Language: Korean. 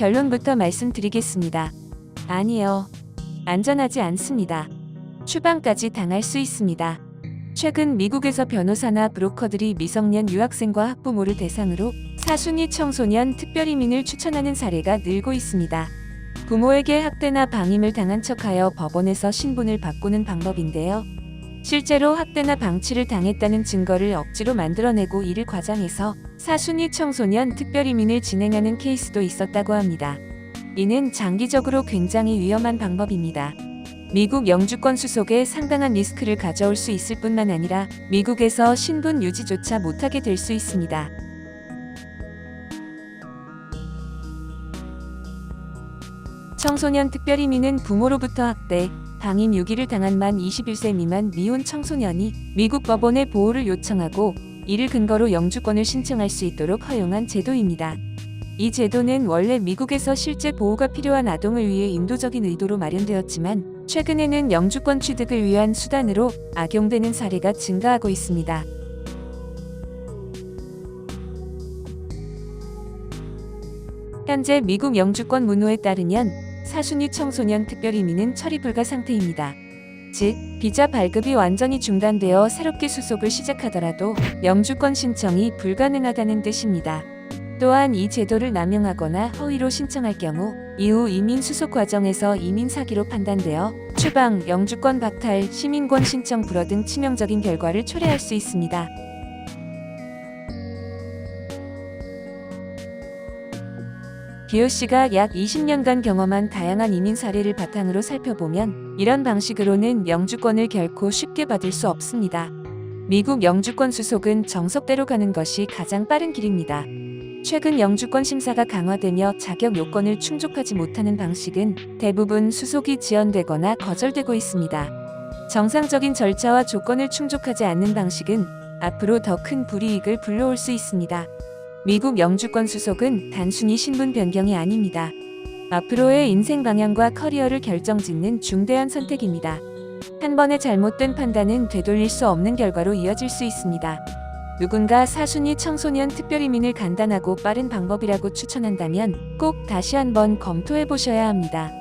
결론부터 말씀드리겠습니다. 아니요. 안전하지 않습니다. 추방까지 당할 수 있습니다. 최근 미국에서 변호사나 브로커들이 미성년 유학생과 학부모를 대상으로 사순위 청소년 특별이민을 추천하는 사례가 늘고 있습니다. 부모에게 학대나 방임을 당한 척하여 법원에서 신분을 바꾸는 방법인데요. 실제로 학대나 방치를 당했다는 증거를 억지로 만들어내고 이를 과장해서 사순위 청소년 특별이민을 진행하는 케이스도 있었다고 합니다. 이는 장기적으로 굉장히 위험한 방법입니다. 미국 영주권 수속에 상당한 리스크를 가져올 수 있을 뿐만 아니라 미국에서 신분 유지조차 못하게 될 수 있습니다. 청소년 특별이민은 부모로부터 학대, 방임 유기를 당한 만 21세 미만 미혼 청소년이 미국 법원에 보호를 요청하고 이를 근거로 영주권을 신청할 수 있도록 허용한 제도입니다. 이 제도는 원래 미국에서 실제 보호가 필요한 아동을 위해 인도적인 의도로 마련되었지만 최근에는 영주권 취득을 위한 수단으로 악용되는 사례가 증가하고 있습니다. 현재 미국 영주권 문호에 따르면 사순위 청소년 특별이민은 처리 불가 상태입니다. 즉, 비자 발급이 완전히 중단되어 새롭게 수속을 시작하더라도 영주권 신청이 불가능하다는 뜻입니다. 또한 이 제도를 남용하거나 허위로 신청할 경우 이후 이민 수속 과정에서 이민 사기로 판단되어 추방, 영주권 박탈, 시민권 신청 불허 등 치명적인 결과를 초래할 수 있습니다. 기호 씨가 약 20년간 경험한 다양한 이민 사례를 바탕으로 살펴보면 이런 방식으로는 영주권을 결코 쉽게 받을 수 없습니다. 미국 영주권 수속은 정석대로 가는 것이 가장 빠른 길입니다. 최근 영주권 심사가 강화되며 자격 요건을 충족하지 못하는 방식은 대부분 수속이 지연되거나 거절되고 있습니다. 정상적인 절차와 조건을 충족하지 않는 방식은 앞으로 더 큰 불이익을 불러올 수 있습니다. 미국 영주권 수속은 단순히 신분 변경이 아닙니다. 앞으로의 인생 방향과 커리어를 결정짓는 중대한 선택입니다. 한 번의 잘못된 판단은 되돌릴 수 없는 결과로 이어질 수 있습니다. 누군가 사순위 청소년 특별이민을 간단하고 빠른 방법이라고 추천한다면 꼭 다시 한번 검토해 보셔야 합니다.